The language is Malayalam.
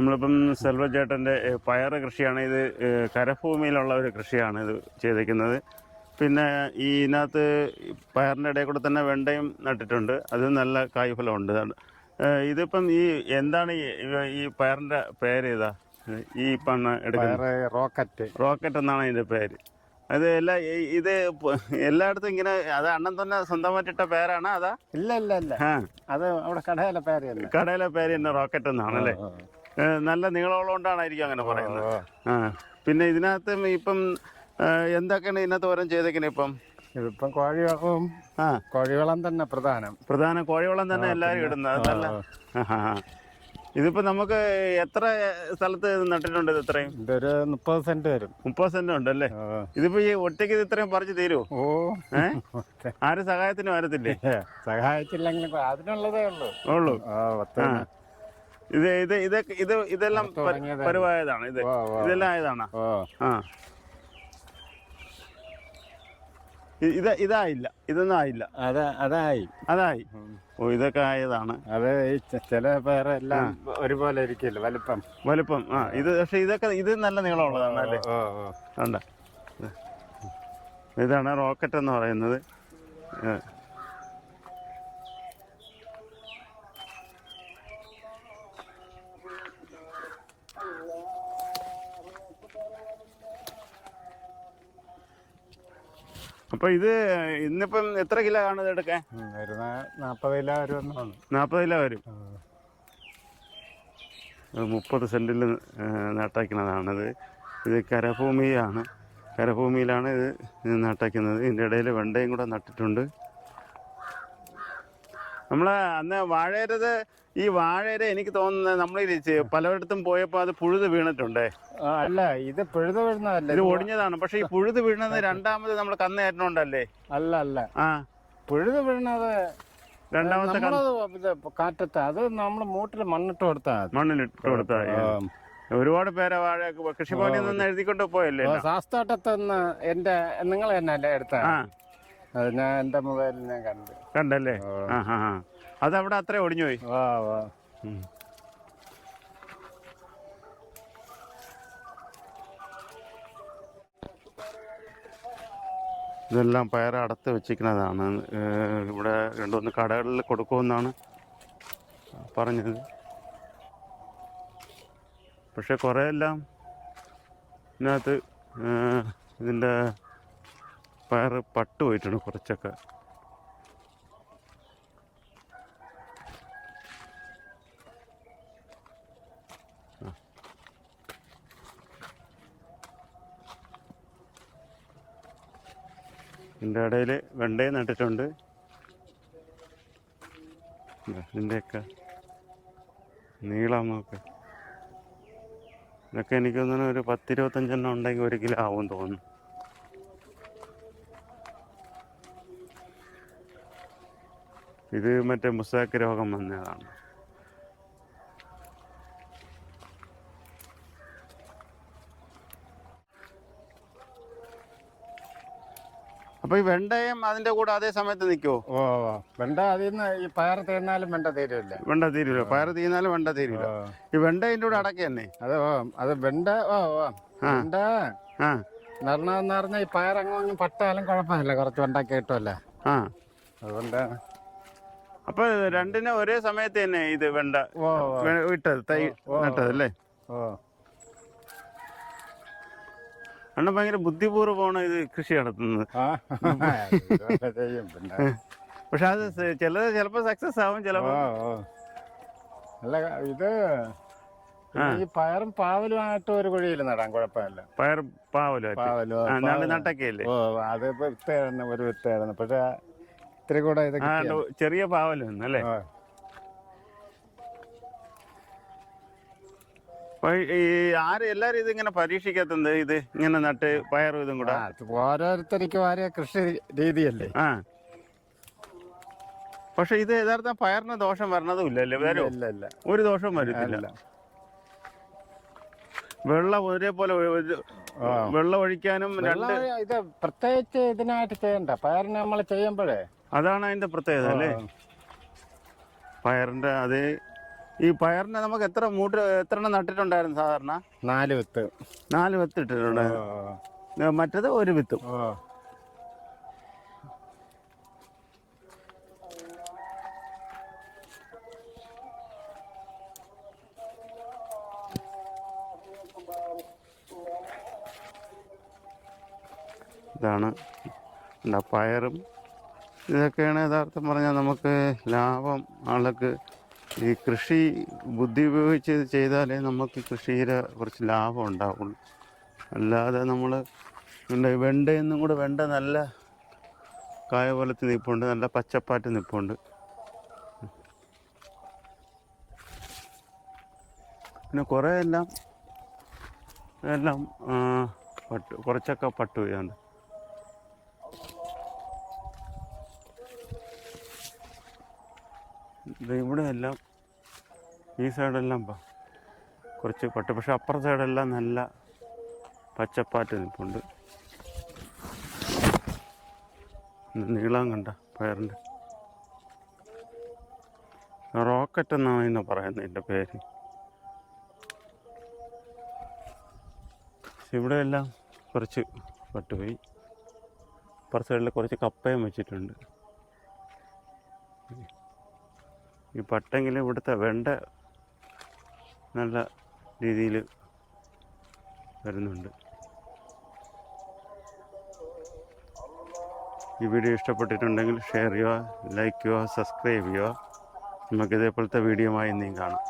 നമ്മളിപ്പം സെൽവചേട്ടന്റെ പയർ കൃഷിയാണ് ഇത് കരഭൂമിയിലുള്ള ഒരു കൃഷിയാണ് ഇത് ചെയ്തിരിക്കുന്നത് പിന്നെ ഈ ഇതിനകത്ത് പയറിന്റെ ഇടയിൽ കൂടെ തന്നെ വെണ്ടയും നട്ടിട്ടുണ്ട്. അത് നല്ല കായ്ഫലമുണ്ട്. ഇതിപ്പം ഈ എന്താണ് ഈ ഈ പയറിന്റെ പേര് ഇതാ ഈ പണ റോക്കറ്റ്. റോക്കറ്റ് എന്നാണ് ഇതിന്റെ പേര്. അത് എല്ലാ ഇത് എല്ലായിടത്തും ഇങ്ങനെ അത് അണ്ണൻ തന്നെ സ്വന്തമായിട്ടിട്ട പേരാണ് അതാ? ഇല്ല ഇല്ല ഇല്ല. അത് അവിടെ കടയിലെ പേര് തന്നെ. കടയിലെ പേര് തന്നെ റോക്കറ്റ് എന്നാണല്ലേ നല്ല നീളമുള്ളതുകൊണ്ടാണായിരിക്കും അങ്ങനെ പറയുന്നത്. ആ. പിന്നെ ഇതിനകത്ത് ഇപ്പം എന്തൊക്കെയാണ് ഇതിനകത്ത് ഓരോ ചെയ്തേക്കുന്നത് ഇപ്പം? ഇതിപ്പം കോഴിവളവും ആ. കോഴിവളം തന്നെ പ്രധാനം. പ്രധാന കോഴിവളം തന്നെ എല്ലാവരും ഇടുന്നത് അത് നല്ല. ഇതിപ്പോ നമുക്ക് എത്ര സ്ഥലത്ത് നട്ടിട്ടുണ്ട് ഇത് ഇത്രയും? ഇതൊരു മുപ്പത് സെന്റ് വരും. മുപ്പത് സെന്റ് ഉണ്ടല്ലേ. ഇതിപ്പോ ഈ ഒറ്റയ്ക്ക് ഇത് ഇത്രയും പറിച്ചു തീരുമോ ഓ. ഏഹ് ആരും സഹായത്തിന് വരത്തില്ലേ? സഹായിച്ചില്ലെങ്കിൽ അതിനുള്ളതേ ഉള്ളൂ. ഉള്ളൂ. ഇത് ഇത് ഇതൊക്കെ ഇത് ഇതെല്ലാം. പരുവായതാണ് ഇത്. ഇതെല്ലാം ആയതാണ്? ആ. ഇത് ഇതായില്ല. ഇതൊന്നും ആയില്ല. അത് അതായി. അതായി. ഓ ഇതൊക്കെ ആയതാണ്. അത് ചില പേരെല്ലാം ഒരുപോലെ ഇരിക്കില്ല വലിപ്പം. വലുപ്പം. ആ ഇത് പക്ഷെ ഇതൊക്കെ ഇത് നല്ല നീളമുള്ളതാണ് അല്ലേ? കണ്ട? ഇതാണ് റോക്കറ്റ് എന്ന് പറയുന്നത് അപ്പൊ ഇത് ഇന്നിപ്പം എത്ര കിലോ ആണ് ഇത് എടുക്കാൻ? ഉം, ഒരു നാ- നാപ്പത് കിലോ വരും നാൽപ്പത് കിലോ വരും. മുപ്പത് സെന്റിൽ നട്ടയ്ക്കുന്നതാണിത് ഇത്. കരഭൂമിയാണ്. കരഭൂമിയിലാണ് ഇത് നട്ടയ്ക്കുന്നത് ഇതിന്റെ ഇടയിൽ വെണ്ടയും കൂടെ നട്ടിട്ടുണ്ട്. നമ്മൾ അന്ന് വാഴയരത് ഈ വാഴയുടെ എനിക്ക് തോന്നുന്നത് നമ്മൾ പലയിടത്തും പോയപ്പോൾ അത് പുഴുത് വീണിട്ടുണ്ടേ. അല്ല ഇത് പുഴുത് വീഴുന്നതല്ല. ഇത് ഒടിഞ്ഞതാണ്. പക്ഷെ ഈ പുഴുത് വീണത് രണ്ടാമത് നമ്മൾ കന്നേറ്റണുണ്ടല്ലേ അല്ല അല്ല. ആ. പുഴുത് വീഴുന്നത് രണ്ടാമത്തെ കാറ്റത്ത് അത് നമ്മൾ മൂട്ടിൽ മണ്ണിട്ട് കൊടുത്താ മണ്ണിലിട്ട് കൊടുത്താ ഒരുപാട് പേരെ വാഴ കൃഷിഭവനിൽ നിന്ന് എഴുതിക്കൊണ്ട് പോയല്ലേ? ശാസ്താട്ടത്തുനിന്ന് എന്റെ നിങ്ങൾ തന്നെ അല്ലേ എടുത്ത ഞാൻ എന്റെ മൊബൈലിൽ ഞാൻ കണ്ടു. കണ്ടല്ലേ? ആ. ആ അതവിടെ അത്ര ഒടിഞ്ഞു പോയി. വാ വാ. ഇതെല്ലാം പയർ അടത്ത് വെച്ചിരിക്കുന്നതാണ്. ഇവിടെ ഇവിടെ രണ്ടുമൂന്ന് കടകളിൽ കൊടുക്കുമെന്നാണ് പറഞ്ഞത്. പക്ഷെ കുറേ എല്ലാം ഇതിനകത്ത് ഇതിന്റെ പയർ പട്ടുപോയിട്ടുണ്ട് കുറച്ചൊക്കെ. ഇതിന്റെ ഇടയിൽ വെണ്ടയും നട്ടിട്ടുണ്ട്. ഇതാ, ഇതിന്റെയൊക്കെ നീളം നോക്ക്. ഇതൊക്കെ എനിക്ക് തോന്നുന്നു ഒരു പത്തിരുപത്തഞ്ചെണ്ണം ഉണ്ടെങ്കിൽ ഒരു കിലോ ആവും തോന്നുന്നു. ഇത് മറ്റേ മുസാക്ക് രോഗം വന്നതാണ്. അപ്പൊ ഈ വെണ്ടയും അതിന്റെ കൂടെ അതേ സമയത്ത് നിൽക്കുമോ ഓ വെണ്ട അതിൽ നിന്ന് ഈ പയർ തീർന്നാലും വെണ്ട തീരില്ല. വെണ്ട തീരുമല്ലോ പയർ തീർന്നാലും വെണ്ട തീരുമല്ലോ ഈ വെണ്ട അതിന്റെ കൂടെ അടക്ക തന്നെ? അത് ഓ അത് വെണ്ട ഓ ഓ. വെണ്ട ആ. നരണമെന്ന് പറഞ്ഞാൽ ഈ പയർ അങ്ങും പട്ടാലും കുഴപ്പമില്ല. കുറച്ച് വെണ്ടൊക്കെ കിട്ടുമല്ലേ ആ. അതുകൊണ്ട് അപ്പൊ രണ്ടിനെ ഒരേ സമയത്ത് തന്നെ ഇത് വെണ്ട ഇട്ടത് തൈ നട്ടത് അല്ലേ ഓ. അണ്ണൻ ഭയങ്കര ബുദ്ധിപൂർവമാണ് ഇത് കൃഷി നടത്തുന്നത്. പക്ഷെ അത് ചില ചിലത് ചിലപ്പോൾ സക്സസ് ആവും ചിലപ്പോ ചിലപ്പോൾ അല്ല ഇത് ഈ പയറും പാവലുമായിട്ട് ഒരു കുഴിയിൽ നടാൻ കുഴപ്പമില്ല. പയർ പാവലോ പാവലോ നട്ടക്കയല്ലേ? ഓ അത് ഇപ്പൊ വിത്തായിരുന്നു ഒരു വിത്തായിരുന്നു. പക്ഷെ ഇത്തിരി കൂടെ ഇത് ചെറിയ പാവലും അല്ലേ ഓ. അപ്പൊ ഈ ആര് എല്ലാരും ഇതിങ്ങനെ പരീക്ഷിക്കാത്തത് ഇത് ഇങ്ങനെ നട്ട് പയറും ഇതും കൂടെ? ഓരോരുത്തർക്കും ഓരോ കൃഷി രീതിയല്ലേ? ആ. പക്ഷെ ഇത് യഥാർത്ഥ പയറിന് ദോഷം വരണതും ഇല്ലല്ലേ വരും? ഒരു ദോഷവും വരുന്നില്ല വെള്ളം ഒരേപോലെ വെള്ളം ഒഴിക്കാനും രണ്ട് ഇത് പ്രത്യേകിച്ച് ഇതിനായിട്ട് ചെയ്യണ്ട. പയറിന് നമ്മൾ ചെയ്യുമ്പോഴേ. അതാണ് അതിന്റെ പ്രത്യേകത അല്ലേ? പയറിന്റെ അതേ ഈ പയറിനെ നമുക്ക് എത്ര മൂട്ട് എത്ര എണ്ണം നട്ടിട്ടുണ്ടായിരുന്നു സാധാരണ? നാല് വിത്ത്. നാല് വിത്ത് ഇട്ടിട്ടുണ്ട്. മറ്റത് ഒരു വിത്ത്. ഇതാണ്. എന്താ പയറും. ഇതൊക്കെയാണ് യഥാർത്ഥം പറഞ്ഞാൽ നമുക്ക് ലാഭം ആൾക്ക് ഈ കൃഷി ബുദ്ധി ഉപയോഗിച്ച് ചെയ്താലേ നമുക്ക് കൃഷിയിൽ കുറച്ച് ലാഭം ഉണ്ടാവുള്ളൂ. അല്ലാതെ നമ്മൾ വെണ്ടയെന്നും കൂടെ വെണ്ട നല്ല കായ പോലത്തെ നിൽപ്പുണ്ട് നല്ല പച്ചപ്പാറ്റ് നിൽപ്പുണ്ട് പിന്നെ കുറേ എല്ലാം എല്ലാം പട്ടു കുറച്ചൊക്കെ പട്ടു പോയാണ്ട് ഇവിടെ എല്ലാം ഈ സൈഡെല്ലാം കുറച്ച് പട്ട്. പക്ഷെ അപ്പുറ സൈഡെല്ലാം നല്ല പച്ചപ്പാറ്റ് നിൽപ്പുണ്ട്. നീളം കണ്ട പയറിന്റെ. റോക്കറ്റ് എന്നാണ് ഇന്ന് പറയുന്നത് എന്റെ പേര്. ഇവിടെ എല്ലാം കുറച്ച് പട്ടുപോയി. അപ്പുറ സൈഡിൽ കുറച്ച് കപ്പയും വെച്ചിട്ടുണ്ട്. ഈ പട്ടെങ്കിലും ഇവിടുത്തെ വെണ്ട നല്ല രീതിയിൽ വരുന്നുണ്ട്. ഈ വീഡിയോ ഇഷ്ടപ്പെട്ടിട്ടുണ്ടെങ്കിൽ ഷെയർ ചെയ്യുക ലൈക്ക് ചെയ്യുക സബ്സ്ക്രൈബ് ചെയ്യുക. നമുക്ക് ഇതേപോലത്തെ വീഡിയോ ആയി കാണാം.